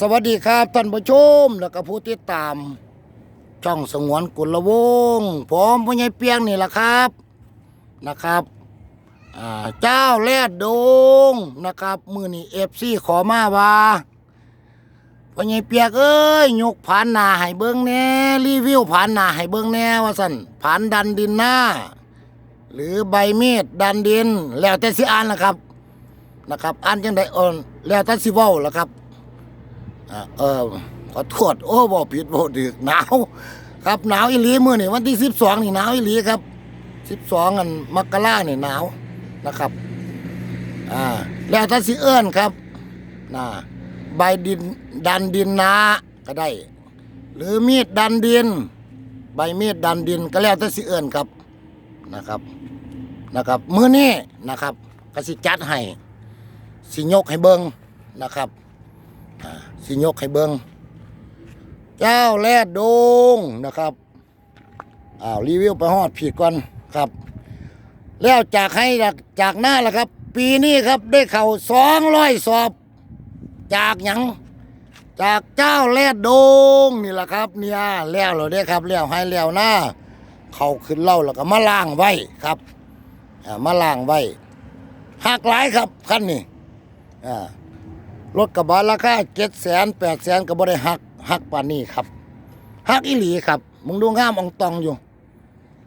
สวัสดีครับท่านผู้ชม แล้วก็ผู้ติดตาม ช่องสงวนกุลวงศ์ผมพ่อใหญ่เปียงนี่แหละครับนะครับเจ้าแรดดงนะครับมือนี่เอฟซีขอมาว่าพ่อใหญ่เปียกเอ้ยยกผ่านหนาให้เบิ้งแน่รีวิวผ่านหนาให้เบิ้งแน่ว่าสั่นผ่านดันดินหน้า หรือใบมีดดันดิน แล้วแต่สิอ่านนะครับนะครับอ่านจังไดอ่อนแล้วแต่สิเว้าละครับ เออขอโทษโอ้บ่ผิดบ่ดึกหนาวครับหนาวอีหลีมื้อนี่วันที่สิบสองนี่หนาวอีหลีครับสิบสองอันมกราเนี่ยหนาวนะครับ อ่า แล้วถ้าสิเอื้อนครับน่ะใบดินดันดินนาก็ได้ หรือมีดดันดิน ใบมีดดันดินก็แล้วแต่สิเอื้อนครับนะครับนะครับ มื้อนี้นะครับ ก็สิจัดให้สิยกให้เบิงนะครับ สิยกให้เบิงเจ้าแรดดงนะครับอ้าวรีวิวไปฮอดผิดก่อนครับ แล้วจากให้จากหน้าละครับ ปีนี้ครับได้เข่าสองร้อยสอบ จากหยังจากเจ้าแรดดงนี่แหละครับ เนี่ยแล้วเราได้ครับแล้วให้แล้วหน้าเขาขึ้นเล่าแล้วก็มาล่างไว้ครับอ่ามาล่างไว้หักหลายครับขั้นนี้อ่า รถกระบะราคาเจ็ดแสนแปดแสนก็บ่ได้หักหักปานนี้ครับหักอีหลีครับมึงดูงามองตองอยู่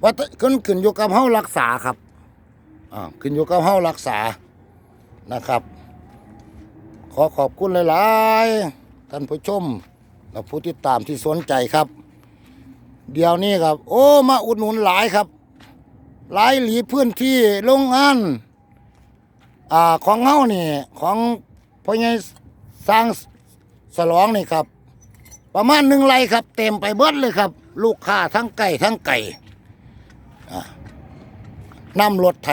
ว่าขึ้นขึ้นอยู่กับเฮารักษาครับอ่าขึ้นอยู่กับเฮารักษานะครับ ขอขอบคุณหลายๆท่านผู้ชมและผู้ติดตามที่สนใจครับ เดี๋ยวนี้ครับ โอ้มาอุดหนุนหลายครับ หลายหลีพื้นที่โรงงานอ่าของเฮานี่ของ พ่อใหญ่สร้างสลองนี่ครับ ประมาณหนึ่งไรครับ เต็มไปเบิดเลยครับ ลูกค้าทั้งไก่ทั้งไก่อ่านำรถไถ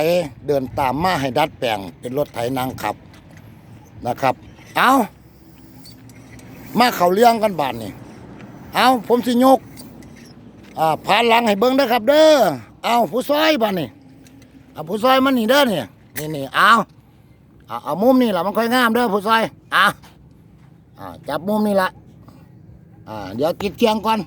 เดินตามมาให้ดัดแปลงเป็นรถไถนางขับนะครับ เอามาเขาเลี้ยงกันบานนี่เอาผมสิยกอ่าผ่านหลังให้เบิ้งเด้อครับ เด้อเอาผู้ซอยบานนี่เอาผู้ซอยมันนี่เด้อนี่นี่นี่เอา อาเอามุมนี่แหละมันค่อยงามเด้อผู้ชายอะอ่าจับมุมนี่แหละอ่าเดี๋ยวกิดเชียงก่อน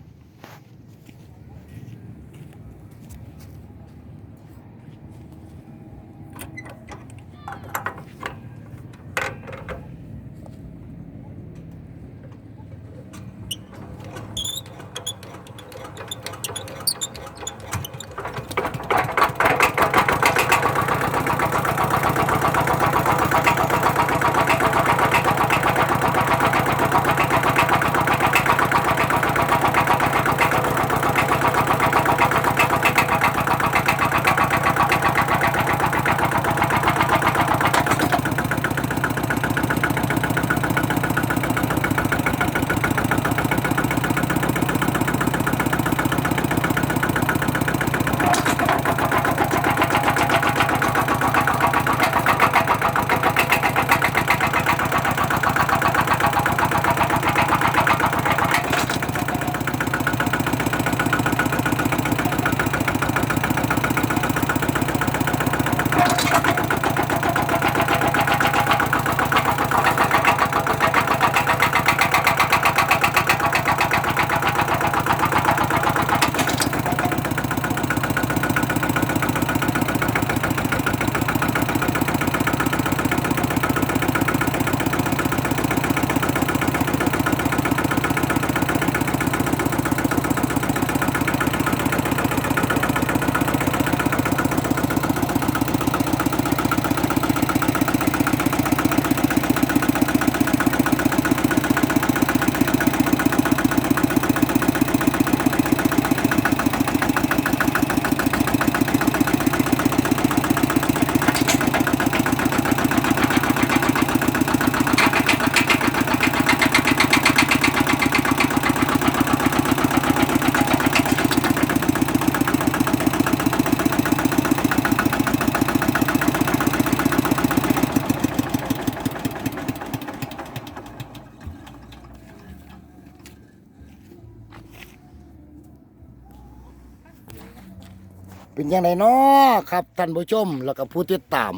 เป็นยังไงเนาะครับท่านผู้ชมแล้วก็ผู้ติดตาม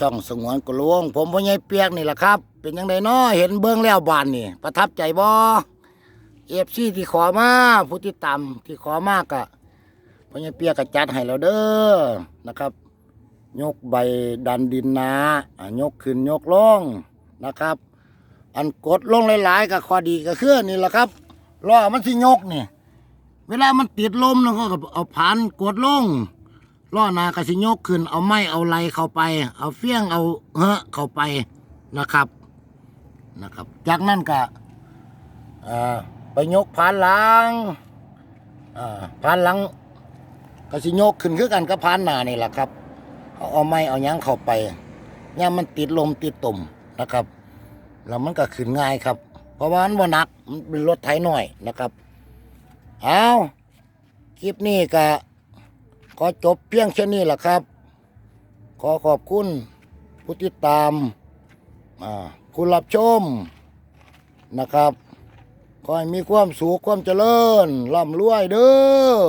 ช่องสงวนกลวง ผมพ่อใหญ่เปียกนี่แหละครับ เป็นยังไงนาะเห็นเบิ้องแล้วบานนี่ ประทับใจบ่เอฟซีที่ขอมาผู้ที่ตามที่ขอมากอะพ่อใหญ่เปียกก็จัดให้แล้วเด้อนะครับ ยกใบดันดินนาะยกขึ้นยกลงนะครับ อันกดลงหลายๆก็ข้อดีก็คือนี่แหละครับล้อมันสิยกนี่ เวลามันติดลมแล้วก็เอาผ่านกดลงล้อหนากระสิยกขึ้น เอาไม้เอาไหลเข้าไป เอาเฟี้ยงเอาเฮะเข้าไปนะครับนะครับ จากนั้นก็อ่าไปยกผ่านหลังอ่าผ่านหลังก็สิยกขึ้นคือกันกับผ่านหน้านี่แหละครับเอาเอาไม้เอายังเข้าไปย่ามมันติดลมติดตุ่มนะครับแล้วมันก็ขึ้นง่ายครับ เพราะว่ามันบ่หนักมันเป็นรถไถหน่อยนะครับ เอาคลิปนี้ก็ขอจบเพียงแค่นี้แหละครับ ขอขอบคุณผู้ติดตามอ่าผู้รับชมนะครับขอให้มีความสุขความเจริญร่ำรวยเด้อ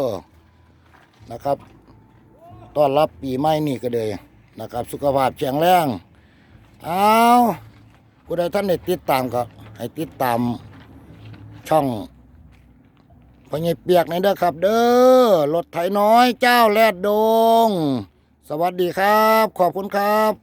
นะครับต้อนรับปีใหม่นี่ก็เลยนะครับ สุขภาพแข็งแรงเอาผู้ใดท่านได้ติดตามก็ให้ติดตามช่อง พ่อใหญ่เปียกในเด้อครับ เด้อรถไถน้อยเจ้าแลดดง สวัสดีครับ ขอบคุณครับ